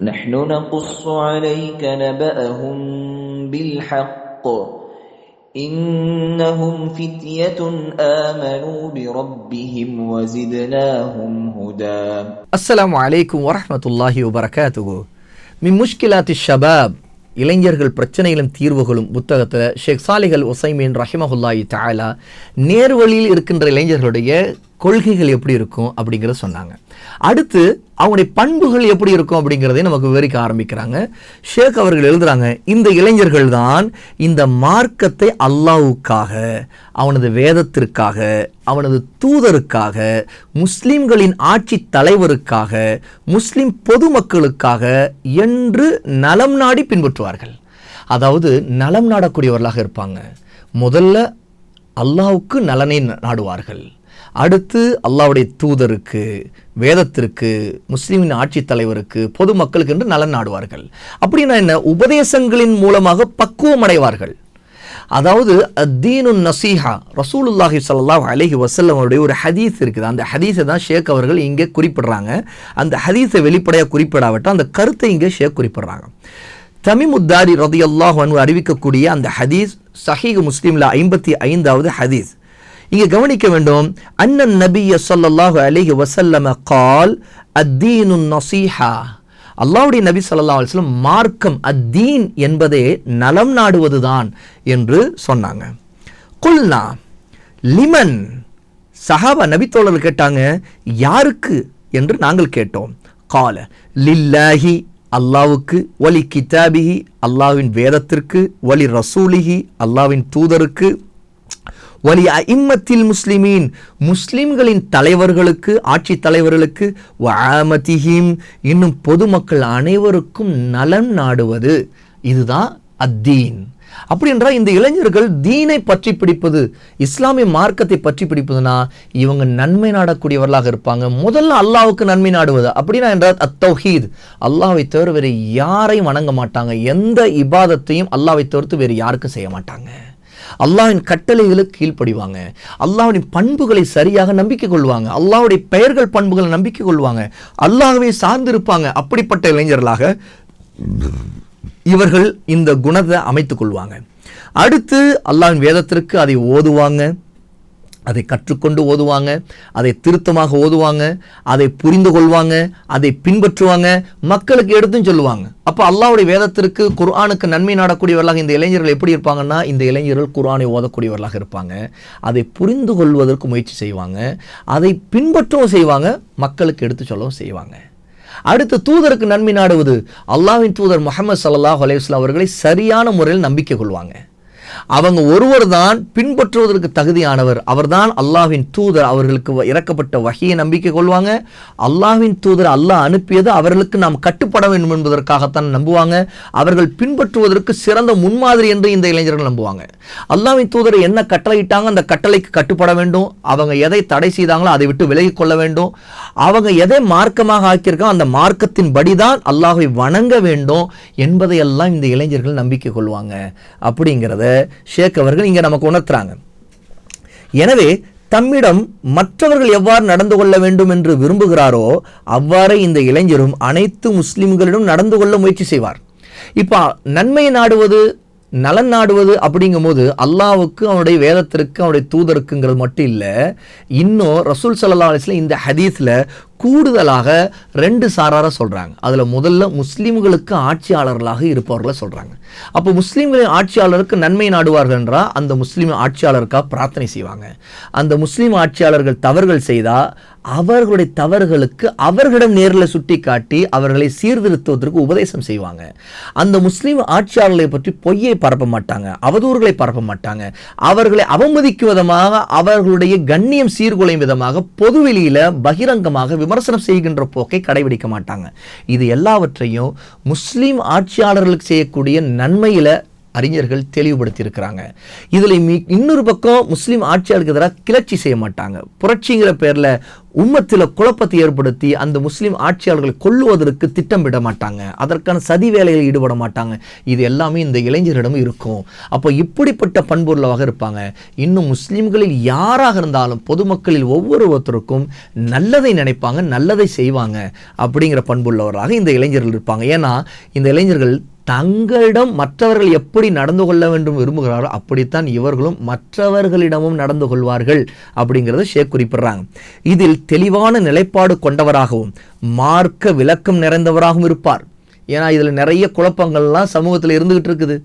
نحن نقص عليك نبأهم بالحق إنهم فتية آمنوا بربهم وزدناهم هدى அஸ்ஸலாமு அலைக்கும் வரஹ்மத்துல்லாஹி வபரகாத்துகு மின் முஷ்கிலாத்தி ஷபாப் இளைஞர்கள் பிரச்சனைகளும் தீர்வுகளும் புத்தகத்தில் ஷேக் சாலிஹல் உசைமீன் ரஹிமஹுல்லாஹி தஆலா நேர்வழியில் இருக்கின்ற இளைஞர்களுடைய கொள்கைகள் எப்படி இருக்கும் அப்படிங்கிறத சொன்னாங்க அடுத்து அவனுடைய பண்புகள் எப்படி இருக்கும் அப்படிங்கிறதை நமக்கு விவரிக்க ஆரம்பிக்கிறாங்க. ஷேக் அவர்கள் எழுதுறாங்க இந்த இளைஞர்கள் தான் இந்த மார்க்கத்தை அல்லாவுக்காக அவனது வேதத்திற்காக அவனது தூதருக்காக முஸ்லிம்களின் ஆட்சி தலைவருக்காக முஸ்லிம் பொதுமக்களுக்காக என்று நலம் நாடி பின்பற்றுவார்கள். அதாவது நலம் நாடக்கூடியவர்களாக இருப்பாங்க. முதல்ல அல்லாவுக்கு நலனை நாடுவார்கள். அடுத்து அல்லாவுடைய தூதருக்கு வேதத்திற்கு முஸ்லீமின் ஆட்சித் தலைவருக்கு பொதுமக்களுக்கு என்று நலன் நாடுவார்கள். அப்படின்னா என்ன? உபதேசங்களின் மூலமாக பக்குவம் அடைவார்கள். அதாவது அத்தீனு நசீஹா ரசூலுல்லாஹி சல்லாஹ் அலைஹி வஸல்லம் அவருடைய ஒரு ஹதீஸ் இருக்குது. அந்த ஹதீஸை தான் ஷேக் அவர்கள் இங்கே குறிப்பிடுறாங்க. அந்த ஹதீஸை வெளிப்படையாக குறிப்பிடாவிட்டால் அந்த கருத்தை இங்கே ஷேக் குறிப்பிடுறாங்க. தமிமுத்தாரி ரதியல்லாஹ் அன்ஹு அறிவிக்கக்கூடிய அந்த ஹதீஸ் சஹீக் முஸ்லீமில் ஐம்பத்தி ஐந்தாவது ஹதீஸ். இங்கே கவனிக்க வேண்டும் அண்ணன் நபிய சொல்லல்லாஹு அலிஹி வசல்லம கால் அத்தீனு நசீஹா அல்லாவுடைய நபி சொல்லா அலைஹி மார்க்கம் அத்தீன் என்பதே நலம் நாடுவதுதான் என்று சொன்னாங்க. குல்னா லிமன் சஹாபா நபித்தோழர் கேட்டாங்க யாருக்கு? என்று நாங்கள் கேட்டோம். கால லில்லாஹி அல்லாவுக்கு ஒலி கிதாபிஹி அல்லாவின் வேதத்திற்கு ஒலி ரசூலிஹி அல்லாவின் தூதருக்கு வலி அஇம்மத்தில் முஸ்லிமீன். முஸ்லிம்களின் தலைவர்களுக்கு ஆட்சி தலைவர்களுக்கு வாமதிஹிம் இன்னும் பொதுமக்கள் அனைவருக்கும் நலன் நாடுவது. இதுதான் அத்தீன். அப்படி என்றால் இந்த இளைஞர்கள் தீனை பற்றி பிடிப்பது இஸ்லாமிய மார்க்கத்தை பற்றி பிடிப்பதுனா இவங்க நன்மை நாடக்கூடியவர்களாக இருப்பாங்க. முதல்ல அல்லாவுக்கு நன்மை நாடுவது. அப்படின்னா என்றால் அத்தௌஹீத். அல்லாவை தவிர வேறு யாரையும் வணங்க மாட்டாங்க. எந்த இபாதத்தையும் அல்லாவை தவிர்த்து வேறு யாருக்கும் செய்ய மாட்டாங்க. அல்லாவின் கட்டளைகளுக்கு கீழ்ப்படிவாங்க. அல்லாஹ்வின் பண்புகளை சரியாக நம்பிக்கை கொள்வாங்க. அல்லாவுடைய பெயர்கள் பண்புகளை நம்பிக்கை கொள்வாங்க. அல்லாஹ்வை சார்ந்திருப்பாங்க அப்படிப்பட்ட இளைஞர்களாக இவர்கள் இந்த குணத்தை அமைத்துக் கொள்வாங்க. அடுத்து அல்லாவின் வேதத்திற்கு அதை ஓதுவாங்க. அதை கற்றுக்கொண்டு ஓதுவாங்க அதை திருத்தமாக ஓதுவாங்க அதை புரிந்து கொள்வாங்க அதை பின்பற்றுவாங்க. மக்களுக்கு எடுத்தும் சொல்லுவாங்க. அப்போ அல்லாவுடைய வேதத்திற்கு குர்ஆனுக்கு நன்மை நாடக்கூடியவர்களாக இந்த இளைஞர்கள் எப்படி இருப்பாங்கன்னா இந்த இளைஞர்கள் குர்ஆனை ஓதக்கூடியவர்களாக இருப்பாங்க. அதை புரிந்து கொள்வதற்கு முயற்சி செய்வாங்க. அதை பின்பற்றவும் செய்வாங்க. மக்களுக்கு எடுத்து சொல்லவும் செய்வாங்க. அடுத்து தூதருக்கு நன்மை நாடுவது. அல்லாஹ்வின் தூதர் முகமது சல்லாஹ் அலையுஸ்லாம் அவர்களை சரியான முறையில் நம்பிக்கை கொள்வாங்க. அவங்க ஒருவர் தான் பின்பற்றுவதற்கு தகுதியானவர். அவர்தான் அல்லாஹ்வின் தூதர். அவர்களுக்கு வ- இறக்கப்பட்ட வகையை நம்பிக்கை கொள்வாங்க. அல்லாஹ்வின் தூதர் அல்லாஹ் அனுப்பியது அவர்களுக்கு நாம் கட்டுப்பட வேண்டும் என்பதற்காகத்தான் நம்புவாங்க. அவர்கள் பின்பற்றுவதற்கு சிறந்த முன்மாதிரி என்று இந்த இளைஞர்கள் நம்புவாங்க. அல்லாவின் தூதர் என்ன கட்டளையிட்டாங்க? அந்த கட்டளைக்கு கட்டுப்பட வேண்டும். அவங்க எதை தடை செய்தாங்களோ அதை விட்டு விலகி கொள்ள வேண்டும். அவங்க எதை மார்க்கமாக ஆக்கியிருக்கோம் அந்த மார்க்கத்தின் படிதான் அல்லாஹை வணங்க வேண்டும் என்பதையெல்லாம் இந்த இளைஞர்கள் நம்பிக்கை கொள்வாங்க. அப்படிங்கிறத ஷேக் அவர்கள் இங்கே நமக்கு உணர்த்துறாங்க. எனவே தம்மிடம் மற்றவர்கள் எவ்வாறு நடந்து கொள்ள வேண்டும் என்று விரும்புகிறாரோ அவ்வாறே இந்த இளைஞரும் அனைத்து முஸ்லிம்களிடம் நடந்து கொள்ள முயற்சி செய்வார். இப்போ நன்மை நாடுவது நலன் நாடுவது அப்படிங்கும்போது அல்லாவுக்கு அவனுடைய வேதத்திற்கு அவனுடைய தூதருக்குங்கிறது மட்டும் இல்லை இன்னும் ரசூல் சல்லா அலிஸ்ல இந்த ஹதீஸில் கூடுதலாக ரெண்டு சாரார சொல்கிறாங்க அதில் முதல்ல முஸ்லீம்களுக்கு ஆட்சியாளர்களாக இருப்பவர்களை சொல்கிறாங்க அப்போ முஸ்லீம்களின் ஆட்சியாளருக்கு நன்மை நாடுவார்கள் என்றால் அந்த முஸ்லீம் ஆட்சியாளருக்காக பிரார்த்தனை செய்வாங்க. அந்த முஸ்லீம் ஆட்சியாளர்கள் தவறுகள் செய்தால் அவர்களுடைய தவறுகளுக்கு அவர்களிடம் நேரில் சுட்டி காட்டி அவர்களை சீர்திருத்துவதற்கு உபதேசம் செய்வாங்க. அந்த முஸ்லீம் ஆட்சியாளர்களை பற்றி பொய்யை பரப்ப மாட்டாங்க அவதூறுகளை பரப்ப மாட்டாங்க. அவர்களை அவமதிக்கும் விதமாக அவர்களுடைய கண்ணியம் சீர்குலையும் விதமாக பொதுவெளியில் பகிரங்கமாக விமர்சனம் விமர்சனம் செய்கின்ற போக்கை கடைபிடிக்க மாட்டாங்க. இது எல்லாவற்றையும் முஸ்லீம் ஆட்சியாளர்களுக்கு செய்யக்கூடிய நன்மையில் அறிஞர்கள் தெளிவுபடுத்தியிருக்கிறாங்க. இதில் மி- இன்னொரு பக்கம் முஸ்லீம் ஆட்சியாளருக்கு எதிராக கிளர்ச்சி செய்ய மாட்டாங்க. புரட்சிங்கிற பேரில் உம்மத்தில் குழப்பத்தை ஏற்படுத்தி அந்த முஸ்லீம் ஆட்சியாளர்களை கொல்லுவதற்கு திட்டமிட மாட்டாங்க. அதற்கான சதி வேலையில் ஈடுபட மாட்டாங்க. இது எல்லாமே இந்த இளைஞரிடம் இருக்கும். அப்போ இப்படிப்பட்ட பண்புள்ளவாக இருப்பாங்க. இன்னும் முஸ்லீம்களில் யாராக இருந்தாலும் பொதுமக்களில் ஒவ்வொருவருத்தருக்கும் நல்லதை நினைப்பாங்க நல்லதை செய்வாங்க அப்படிங்கிற பண்புள்ளவராக இந்த இளைஞர்கள் இருப்பாங்க. ஏன்னா இந்த இளைஞர்கள் தங்களிடம் மற்றவர்கள் எப்படி நடந்து கொள்ள வேண்டும் விரும்புகிறாரோ அப்படித்தான் இவர்களும் மற்றவர்களிடமும் நடந்து கொள்வார்கள் அப்படிங்கிறத ஷேக் குறிப்பிடுறாங்க. இதில் தெளிவான நிலைப்பாடு கொண்டவராகவும் மார்க்க விளக்கம் நிறைந்தவராகவும் இருப்பார். ஏன்னா இதில் நிறைய குழப்பங்கள்லாம் சமூகத்தில் இருந்துகிட்டு இருக்குது.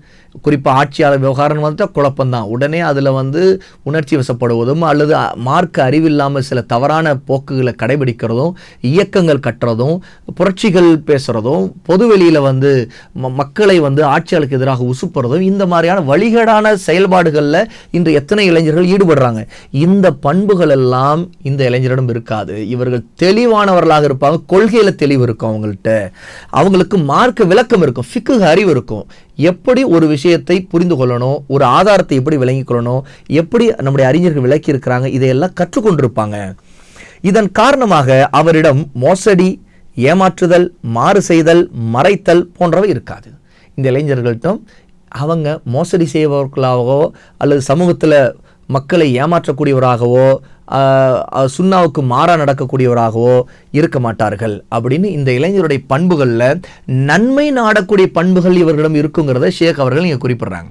குறிப்பாக ஆட்சியாளர் விவகாரம் வந்துட்டால் குழப்பம்தான். உடனே அதில் வந்து உணர்ச்சி வசப்படுவதும் அல்லது அ- மார்க்க அறிவில்லாமல் சில தவறான போக்குகளை கடைபிடிக்கிறதும் இயக்கங்கள் கட்டுறதும் புரட்சிகள் பேசுகிறதும் பொதுவெளியில் வந்து ம- மக்களை வந்து ஆட்சியாளருக்கு எதிராக உசுப்புறதும் இந்த மாதிரியான வழிகேடான செயல்பாடுகளில் இன்று எத்தனை இளைஞர்கள் ஈடுபடுறாங்க? இந்த பண்புகள் எல்லாம் இந்த இளைஞரிடம் இருக்காது. இவர்கள் தெளிவானவர்களாக இருப்பாங்க கொள்கையில் தெளிவு இருக்கும் அவங்கள்ட்ட. அவங்களுக்கு மார்க்க விளக்கம் இருக்கும் ஃபிக்கு அறிவு இருக்கும். எப்படி ஒரு விஷயத்தை புரிந்து கொள்ளணும் ஒரு ஆதாரத்தை எப்படி விளங்கிக் கொள்ளணும் எப்படி நம்முடைய அறிஞர்கள் விளக்கி இருக்கிறாங்க இதையெல்லாம் கற்றுக்கொண்டிருப்பாங்க. இதன் காரணமாக அவரிடம் மோசடி ஏமாற்றுதல் மாறு செய்தல் மறைத்தல் போன்றவை இருக்காது. இந்த இளைஞர்கள்ட்டும் அவங்க மோசடி செய்பவர்களாகவோ அல்லது சமூகத்தில் மக்களை ஏமாற்றக்கூடியவராகவோ சுண்ணாவுக்கு மாறாக நடக்கக்கூடியவராகவோ இருக்க மாட்டார்கள் அப்படின்னு இந்த இளைஞருடைய பண்புகளில் நன்மை நாடக்கூடிய பண்புகள் இவர்களிடம் இருக்குங்கிறத ஷேக் அவர்கள் இங்கே குறிப்பிடுறாங்க.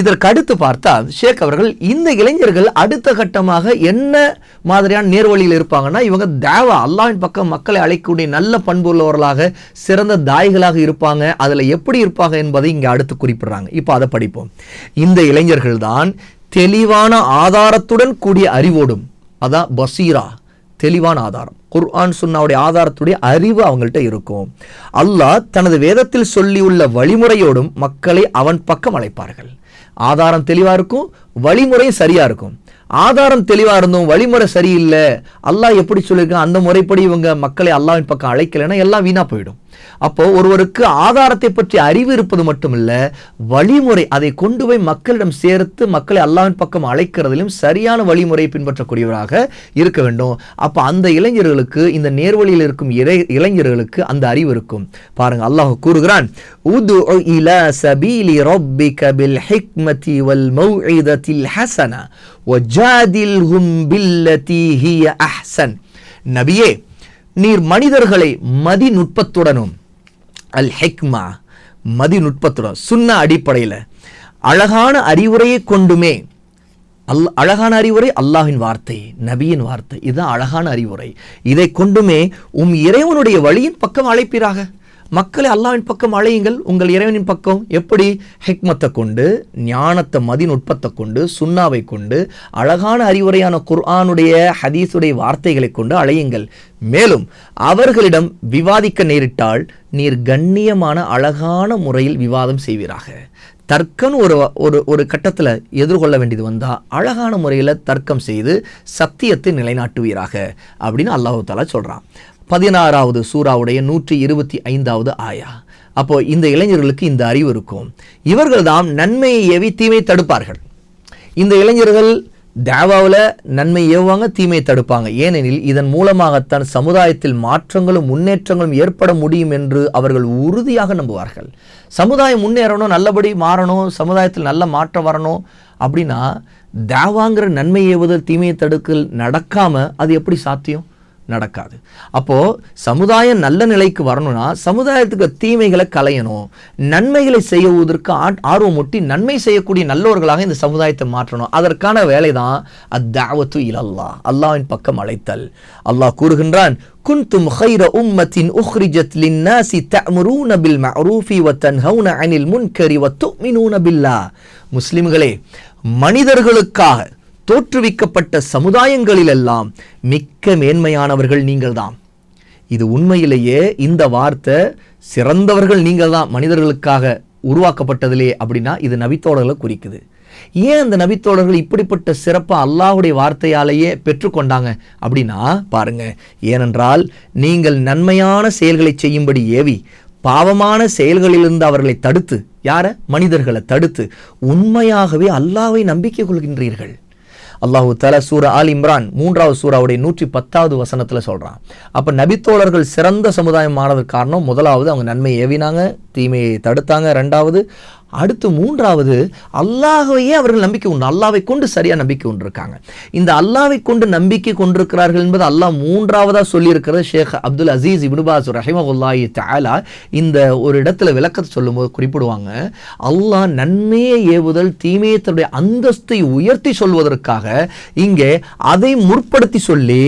இதற்கு அடுத்து பார்த்தா ஷேக் அவர்கள் இந்த இளைஞர்கள் அடுத்த கட்டமாக என்ன மாதிரியான நேர்வழியில் இருப்பாங்கன்னா இவங்க தேவா அல்லாவின் பக்கம் மக்களை அழைக்கக்கூடிய நல்ல பண்பு உள்ளவர்களாக சிறந்த தாய்களாக இருப்பாங்க. அதில் எப்படி இருப்பாங்க என்பதை இங்கே அடுத்து குறிப்பிடுறாங்க. இப்போ அதை படிப்போம். இந்த இளைஞர்கள் தான் தெளிவான ஆதாரத்துடன் கூடிய அறிவோடும். அதான் பசீரா. தெளிவான ஆதாரம். குர்ஆன் சுன்னாவுடைய ஆதாரத்துடைய அறிவு அவங்கள்ட்ட இருக்கும். அல்லாஹ் தனது வேதத்தில் சொல்லியுள்ள வழிமுறையோடும் மக்களை அவன் பக்கம் அழைப்பார்கள். ஆதாரம் தெளிவாக இருக்கும் வழிமுறையும் சரியாக இருக்கும். ஆதாரம் தெளிவாக இருந்தும் வழிமுறை சரியில்லை. அல்லாஹ் எப்படி சொல்லியிருக்கான்? அந்த முறைப்படி இவங்க மக்களை அல்லாவின் பக்கம் அழைக்கலைன்னா எல்லாம் வீணாக போயிடும். அப்போ ஒருவருக்கு ஆதாரத்தை பற்றி அறிவு இருப்பது மட்டுமில்ல வழிமுறை அதை கொண்டு போய் மக்களிடம் சேர்த்து மக்களை அல்லாவின் பக்கம் அழைக்கிறதிலும் சரியான வழிமுறையை பின்பற்றக்கூடியவராக இருக்க வேண்டும். அப்போ அந்த இளைஞர்களுக்கு இந்த நேர்வழியில் இருக்கும் இறை இளைஞர்களுக்கு அந்த அறிவு இருக்கும். பாருங்க அல்லாஹ் கூறுகிறான் உது இலா சபீலி ரப்பிக பில் ஹிக்மதி வல் மௌஇதத்தில் ஹசன வஜாதில்ஹும் பில்லதி ஹிய அஹ்சன். நபியே நீர் மனிதர்களை மதி நுட்பத்துடனும் அல் ஹெக்மா மதி நுட்பத்துடன் சுன்ன அடிப்படையில் அழகான அறிவுரையை கொண்டுமே அல் அழகான அறிவுரை அல்லாஹ்வின் வார்த்தை நபியின் வார்த்தை இதுதான் அழகான அறிவுரை. இதை கொண்டுமே உம் இறைவனுடைய வழியின் பக்கம் அழைப்பீராக. மக்களை அல்லாவின் பக்கம் அழையுங்கள் உங்கள் இறைவனின் பக்கம். எப்படி? ஹிக்மத்தை கொண்டு ஞானத்தை மதிநுட்பத்தை கொண்டு சுண்ணாவை கொண்டு அழகான அறிவுரையான குர்ஆனுடைய ஹதீஸுடைய வார்த்தைகளை கொண்டு அழையுங்கள். மேலும் அவர்களிடம் விவாதிக்க நேரிட்டால் நீர் கண்ணியமான அழகான முறையில் விவாதம் செய்வீராக. தர்க்கம் ஒரு ஒரு ஒரு கட்டத்தில் எதிர்கொள்ள வேண்டியது வந்தால் அழகான முறையில் தர்க்கம் செய்து சத்தியத்தை நிலைநாட்டுவீராக. அப்படின்னு அல்லாஹு தாலா சொல்கிறான் பதினாறாவது சூறாவுடைய நூற்றி இருபத்தி ஐந்தாவது ஆயா. அப்போ இந்த இளைஞர்களுக்கு இந்த அறிவு இருக்கும். இவர்கள் தான் நன்மையை ஏவி தீமை தடுப்பார்கள். இந்த இளைஞர்கள் தேவாவில் நன்மை ஏவுவாங்க தீமையை தடுப்பாங்க. ஏனெனில் இதன் மூலமாகத்தான் சமுதாயத்தில் மாற்றங்களும் முன்னேற்றங்களும் ஏற்பட முடியும் என்று அவர்கள் உறுதியாக நம்புவார்கள். சமுதாயம் முன்னேறணும் நல்லபடி மாறணும் சமுதாயத்தில் நல்ல மாற்றம் வரணும் அப்படின்னா தேவாங்கிற நன்மை ஏவுதல் தீமையை தடுக்கல் நடக்காமல் அது எப்படி சாத்தியம்? நடக்காது அப்போ சமுதாயம் நல்ல நிலைக்கு வரணும்னா சமுதாயத்துக்கு தீமைகளை களையணும் நன்மைகளை செய்வதற்கு ஆ- ஆர்வம் ஊட்டி நன்மை செய்யக்கூடிய நல்லவர்களாக இந்த சமுதாயத்தை மாற்றணும் அதற்கான வேலை தான் அத்தாவத்து இலல்லா அல்லாஹ்வின் பக்கம் அழைத்தல் அல்லாஹ் கூறுகின்றான் குன்தும் خير أمة أخرجت للناس تأمرون بالمعروف وتنهون عن المنكر وتؤمنون بالله முஸ்லிம்களே மனிதர்களுக்காக தோற்றுவிக்கப்பட்ட சமுதாயங்களிலெல்லாம் மிக்க மேன்மையானவர்கள் நீங்கள்தான். இது உண்மையிலேயே இந்த வார்த்தை சிறந்தவர்கள் நீங்கள் தான் மனிதர்களுக்காக உருவாக்கப்பட்டதிலே அப்படின்னா இது நபித்தோடர்களை குறிக்குது. ஏன் அந்த நபித்தோழர்கள் இப்படிப்பட்ட சிறப்பை அல்லாஹ்வுடைய வார்த்தையாலேயே பெற்றுக்கொண்டாங்க அப்படின்னா பாருங்க ஏனென்றால் நீங்கள் நன்மையான செயல்களை செய்யும்படி ஏவி பாவமான செயல்களிலிருந்து அவர்களை தடுத்து யார? மனிதர்களை தடுத்து உண்மையாகவே அல்லாவை நம்பிக்கை கொள்கின்றீர்கள். அல்லாஹு தல சூரா ஆல் இம்ரான் மூன்றாவது சூறாவுடைய நூற்றி பத்தாவது வசனத்தில் சொல்றான். அப்ப நபித்தோழர்கள் சிறந்த சமுதாயம் ஆனதுக்கு காரணம் முதலாவது அவங்க நன்மையை ஏவினாங்க தீமையை தடுத்தாங்க. ரெண்டாவது அடுத்து மூன்றாவது அல்லாஹையே அவர்கள் நம்பிக்கை உண்டு. அல்லாவை கொண்டு சரியாக நம்பிக்கை கொண்டிருக்காங்க இந்த அல்லாவை கொண்டு நம்பிக்கை கொண்டிருக்கிறார்கள் என்பது அல்லாஹ் மூன்றாவதாக சொல்லியிருக்கிறது ஷேக் அப்துல் அசீஸ் இப்னுபாஸ் ரஹிமகுல்லாயி தாலா இந்த ஒரு இடத்துல விளக்கத்தை சொல்லும்போது குறிப்பிடுவாங்க அல்லாஹ் நன்மையை ஏவுதல் தீமையை தன்னுடைய அந்தஸ்தை உயர்த்தி சொல்வதற்காக இங்கே அதை முற்படுத்தி சொல்லி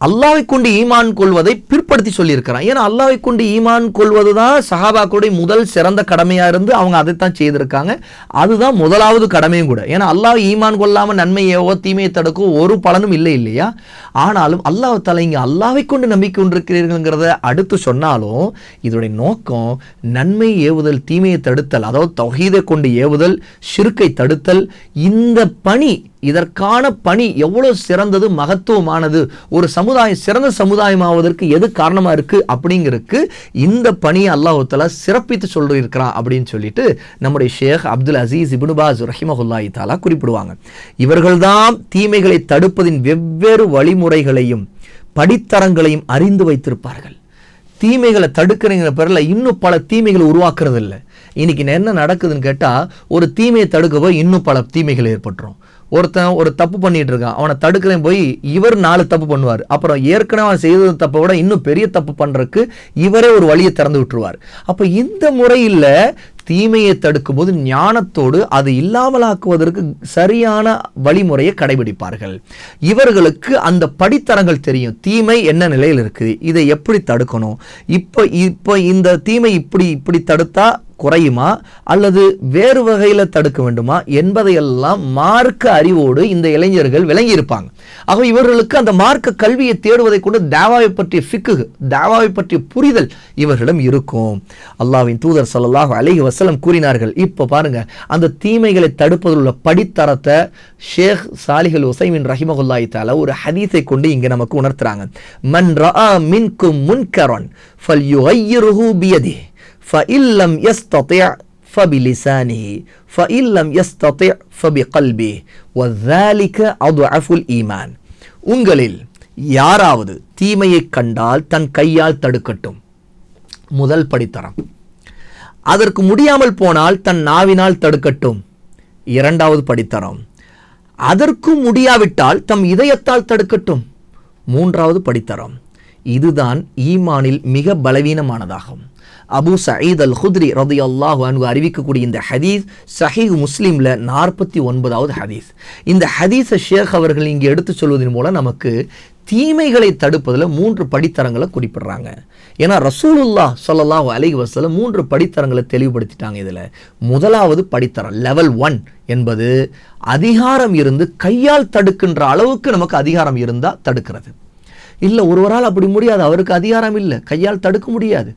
அல்லாவை கொண்டு ஈமான் கொள்வதை பிற்படுத்தி சொல்லியிருக்கிறான். ஏன்னா அல்லாவை கொண்டு ஈமான் கொள்வது தான் சஹாபாக்களுடைய முதல் சிறந்த கடமையாக இருந்து அவங்க அதைத்தான் செய்திருக்காங்க. அதுதான் முதலாவது கடமையும் கூட. ஏன்னா அல்லாஹ் ஈமான் கொள்ளாமல் நன்மையோ தீமையை தடுக்கோ ஒரு பலனும் இல்லை இல்லையா? ஆனாலும் அல்லாஹ் தலை இங்க அல்லாவை கொண்டு நம்பிக்கை கொண்டிருக்கிறீர்கள்ங்கிறத அடுத்து சொன்னாலும் இதனுடைய நோக்கம் நன்மை ஏவுதல் தீமையை தடுத்தல் அதாவது தொகையை கொண்டு ஏவுதல் சிறுக்கை தடுத்தல் இந்த பணி இதற்கான பணி எவ்வளவு சிறந்தது மகத்துவமானது ஒரு சமுதாயம் சிறந்த சமுதாயமாவதற்கு எது காரணமா இருக்கு அப்படிங்கிறதுக்கு இந்த பணியை அல்லாஹ் சிறப்பித்து சொல்லியிருக்கிறான் அப்படின்னு சொல்லிட்டு நம்முடைய ஷேக் அப்துல் அசீஸ் இப்னுபாஸ் ரஹிமஹுல்லாஹி தாலா குறிப்பிடுவாங்க. இவர்கள்தான் தீமைகளை தடுப்பதின் வெவ்வேறு வழிமுறைகளையும் படித்தரங்களையும் அறிந்து வைத்திருப்பார்கள். தீமைகளை தடுக்கிறங்கிற பேரில் இன்னும் பல தீமைகளை உருவாக்குறது இல்லை இன்னைக்கு என்ன நடக்குதுன்னு கேட்டால் ஒரு தீமையை தடுக்க போய் இன்னும் பல தீமைகள் ஏற்பட்டுரும். ஒருத்தன் ஒரு தப்பு பண்ணிட்டு இருக்கான் அவனை தடுக்கிறேன் போய் இவர் நாலு தப்பு பண்ணுவார். அப்புறம் ஏற்கனவே அவன் செய்தது தப்பை விட இன்னும் பெரிய தப்பு பண்ணுறதுக்கு இவரே ஒரு வழியை திறந்து விட்டுருவார். அப்போ இந்த முறையில் தீமையை தடுக்கும்போது ஞானத்தோடு அது இல்லாமலாக்குவதற்கு சரியான வழிமுறையை கடைபிடிப்பார்கள். இவர்களுக்கு அந்த படித்தரங்கள் தெரியும். தீமை என்ன நிலையில் இருக்குது? இதை எப்படி தடுக்கணும்? இப்போ இப்போ இந்த தீமை இப்படி இப்படி தடுத்தா குறையுமா? அல்லது வேறு வகையில் தடுக்க வேண்டுமா? என்பதையெல்லாம் மார்க்க அறிவோடு இந்த இளைஞர்கள் விளங்கியிருப்பாங்க. ஆக இவர்களுக்கு அந்த மார்க்க கல்வியை தேடுவதை கொண்டு தேவாவை பற்றிய ஃபிக்கு தேவாவை பற்றிய புரிதல் இவர்களிடம் இருக்கும். அல்லாஹ்வின் தூதர் ஸல்லல்லாஹு அலைஹி வசலம் கூறினார்கள் இப்போ பாருங்க அந்த தீமைகளை தடுப்பதில் உள்ள படித்தரத்தை ஷேக் சாலிஹல் உசைமின் ரஹிமகுல்லாய் தால ஒரு ஹதீஸை கொண்டு இங்கே நமக்கு உணர்த்துறாங்க. மன் ரா மின்கும் முன்கரன் ஃபஇல்லம் எஸ் தத்திய ஃபபிலிசானிஹி ஃபஇல்லம் எஸ் தத்திய ஃபபி கல்பி வதாலிக்க அது அஃபுல் ஈமான் உங்களில் யாராவது தீமையை கண்டால் தன் கையால் தடுக்கட்டும். முதல் படித்தரம். அதற்கு முடியாமல் போனால் தன் நாவினால் தடுக்கட்டும். இரண்டாவது படித்தரம். அதற்கும் முடியாவிட்டால் தம் இதயத்தால் தடுக்கட்டும். மூன்றாவது படித்தரம். இதுதான் ஈமானில் மிக பலவீனமானதாகும். அபு சயீத் அல் ஹுத்ரி ரதி அல்லாஹு அன்பு அறிவிக்கக்கூடிய இந்த ஹதீஸ் சஹீஹ் முஸ்லீமில் நாற்பத்தி ஒன்பதாவது ஹதீஸ். இந்த ஹதீஸை ஷேக் அவர்கள் இங்கே எடுத்து சொல்வதன் மூலம் நமக்கு தீமைகளை தடுப்பதில் மூன்று படித்தரங்களை குறிப்பிடுறாங்க. ஏன்னா ரசூலுல்லா சொல்லலாம் அலைஹி வசல மூன்று படித்தரங்களை தெளிவுபடுத்திட்டாங்க இதில். முதலாவது படித்தரம் லெவல் ஒன் என்பது அதிகாரம் இருந்து கையால் தடுக்கின்ற அளவுக்கு நமக்கு அதிகாரம் இருந்தால் தடுக்கிறது. இல்லை ஒருவரால் அப்படி முடியாது அவருக்கு அதிகாரம் இல்லை கையால் தடுக்க முடியாது.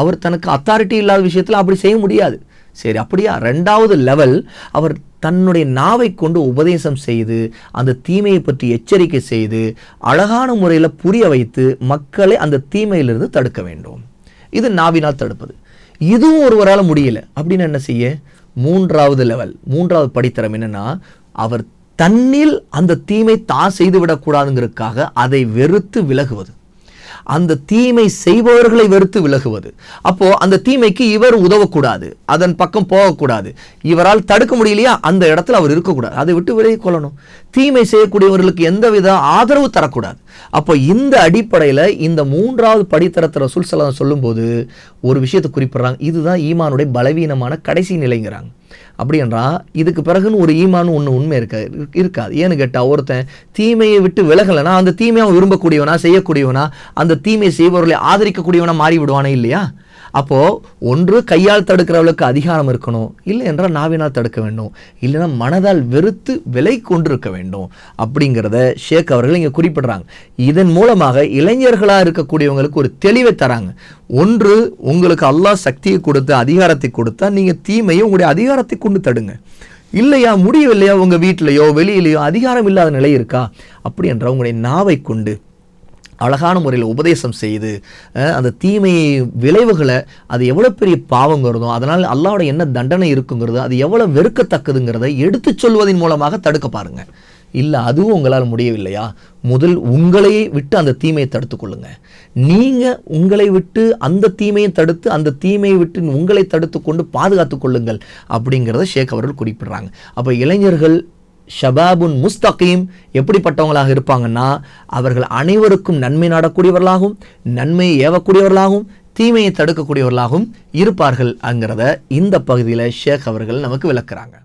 அவர் தனக்கு அத்தாரிட்டி இல்லாத விஷயத்தில் அப்படி செய்ய முடியாது. சரி அப்படியா? ரெண்டாவது லெவல் அவர் தன்னுடைய நாவை கொண்டு உபதேசம் செய்து அந்த தீமையை பற்றி எச்சரிக்கை செய்து அழகான முறையில் புரிய வைத்து மக்களை அந்த தீமையிலிருந்து தடுக்க வேண்டும். இது நாவினால் தடுப்பது. இதுவும் ஒருவரால் முடியல. அப்படின்னு என்ன செய்ய? மூன்றாவது லெவல் மூன்றாவது படித்தரம் என்னன்னா அவர் தன்னில் அந்த தீமை தான் செய்து விடக்கூடாதுங்கிறதுக்காக அதை வெறுத்து விலகுவது. அந்த தீமை செய்பவர்களை வெறுத்து விலகுவது. அப்போ அந்த தீமைக்கு இவர் உதவக்கூடாது. அதன் பக்கம் போகக்கூடாது. இவரால் தடுக்க முடியலையா? அந்த இடத்துல அவர் இருக்கக்கூடாது. அதை விட்டு விலகி கொள்ளணும். தீமை செய்யக்கூடியவர்களுக்கு எந்தவித ஆதரவு தரக்கூடாது. அப்போ இந்த அடிப்படையில் இந்த மூன்றாவது படித்தரத்தை ரசூல் சலாம் சொல்லும்போது ஒரு விஷயத்தை குறிப்பிட்றாங்க. இதுதான் ஈமானுடைய பலவீனமான கடைசி நிலைங்கிறாங்க. அப்படி என்றால் இதுக்கு பிறகுன்னு ஒரு ஈமான்னு ஒன்று உண்மை இருக்க இருக்காது. ஏன்னு கேட்டால் ஒருத்தன் தீமையை விட்டு விலகலைன்னா அந்த தீமையை அவன் விரும்பக்கூடியவனா செய்யக்கூடியவனா அந்த தீமையை செய்பவர்களை ஆதரிக்கக்கூடியவனா மாறி விடுவானே இல்லையா? அப்போது ஒன்று கையால் தடுக்கிறவளுக்கு அதிகாரம் இருக்கணும் இல்லை என்றால் நாவினால் தடுக்க வேண்டும். இல்லைன்னா மனதால் வெறுத்து விலை கொண்டிருக்க வேண்டும் அப்படிங்கிறத ஷேக் அவர்கள் இங்கே குறிப்பிடுறாங்க. இதன் மூலமாக இளைஞர்களாக இருக்கக்கூடியவங்களுக்கு ஒரு தெளிவை தராங்க. ஒன்று உங்களுக்கு அல்லாஹ் சக்தியை கொடுத்து அதிகாரத்தை கொடுத்தா நீங்கள் தீமையை உங்களுடைய அதிகாரத்தை கொண்டு தடுங்க. இல்லையா முடியவில்லையா உங்கள் வீட்டிலையோ வெளியிலையோ அதிகாரம் இல்லாத நிலை இருக்கா? அப்படி என்றால் உங்களுடைய நாவை கொண்டு அழகான முறையில் உபதேசம் செய்து அந்த தீமை விளைவுகளை அது எவ்வளோ பெரிய பாவங்கிறதோ அதனால் அல்லாவோட என்ன தண்டனை இருக்குங்கிறதோ அது எவ்வளோ வெறுக்கத்தக்கதுங்கிறத எடுத்துச் சொல்வதன் மூலமாக தடுக்க பாருங்கள் இல்லை அதுவும் உங்களால் முடியவில்லையா? முதல் உங்களையே விட்டு அந்த தீமையை தடுத்து கொள்ளுங்க. நீங்கள் உங்களை விட்டு அந்த தீமையை தடுத்து அந்த தீமையை விட்டு உங்களை தடுத்து கொண்டு பாதுகாத்து கொள்ளுங்கள் அப்படிங்கிறத ஷேக் அவர்கள் குறிப்பிடுறாங்க. அப்போ இளைஞர்கள் ஷபாபுன் முஸ்தகீம் எப்படிப்பட்டவங்களாக இருப்பாங்கன்னா அவர்கள் அனைவருக்கும் நன்மை நாடக்கூடியவர்களாகவும் நன்மையை ஏவக்கூடியவர்களாகவும் தீமையை தடுக்கக்கூடியவர்களாகவும் இருப்பார்கள் அங்கிறத இந்த பகுதியில் ஷேக் அவர்கள் நமக்கு விளக்குறாங்க.